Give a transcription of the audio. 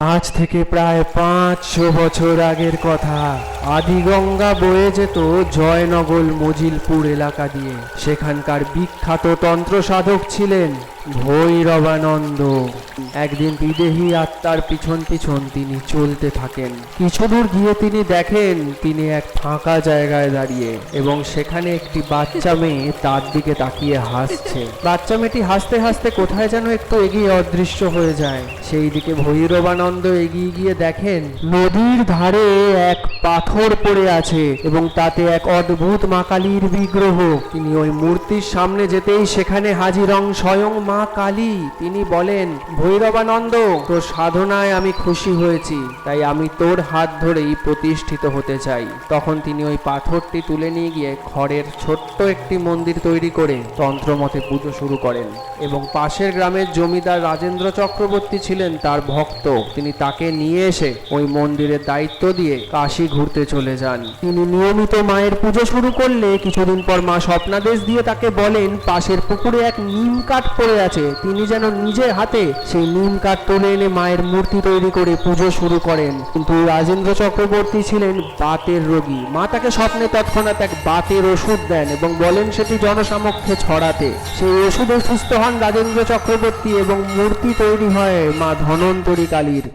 আজ থেকে প্রায় পাঁচশো বছর আগের কথা। আদিগঙ্গা বয়ে যেত জয়নগর মজিলপুর এলাকা দিয়ে। সেখানকার বিখ্যাত তন্ত্র সাধক ছিলেন ভৈরবানন্দ। একদিন বিদেহী আত্মার পিছন পিছন তিনি চলতে থাকেন। কিছু দূর গিয়ে তিনি দেখেন তিনি এক ফাঁকা জায়গায় দাঁড়িয়ে এবং সেখানে একটি বাচ্চা মেয়ে তার দিকে তাকিয়ে হাসছে। বাচ্চা মেয়েটি হাসতে হাসতে কোথায় যেন একটু এগিয়ে অদৃশ্য হয়ে যায়। সেই দিকে ভৈরবানন্দ এগিয়ে গিয়ে দেখেন নদীর ধারে এক পাথর পড়ে আছে এবং তাতে এক অদ্ভুত মা কালীর বিগ্রহ। তিনি ওই মূর্তির সামনে যেতেই সেখানে হাজিরং স্বয়ং মা কালী। তিনি বলেন, ভৈরবানন্দ, তোর সাধনায় আমি খুশি হয়েছি, তাই আমি তোর হাত ধরেই প্রতিষ্ঠিত হতে চাই। তখন তিনি ওই পাথরটি তুলে নিয়ে গিয়ে খড়ের ছোট্ট একটি মন্দির তৈরি করে তন্ত্রমতে পুজো শুরু করেন এবং পাশের গ্রামের জমিদার রাজেন্দ্র চক্রবর্তী ছিলেন তার ভক্ত। তিনি তাকে নিয়ে এসে ওই মন্দিরের দায়িত্ব দিয়ে কাশি ঘুরতে চলে যান। তিনি নিয়মিত মায়ের পুজো শুরু করলে কিছুদিন পর মা স্বপ্নাদেশ দিয়ে তাকে বলেন, পাশের পুকুরে এক নিম কাঠ পড়ে আছে। তিনি যেন নিজের হাতে সেই নিম কাঠ তুলে এনে মায়ের মূর্তি তৈরি করে পুজো শুরু করেন। কিন্তু রাজেন্দ্র চক্রবর্তী ছিলেন বাতের রোগী। মা তাকে স্বপ্নে তৎক্ষণাৎ এক বাতের ওষুধ দেন এবং বলেন, সেটি জনসমক্ষে ছড়াতে। সেই ওষুধে সুস্থ হন রাজেন্দ্র চক্রবর্তী এবং মূর্তি তৈরি হয় মা ধনন্তরী কালীর।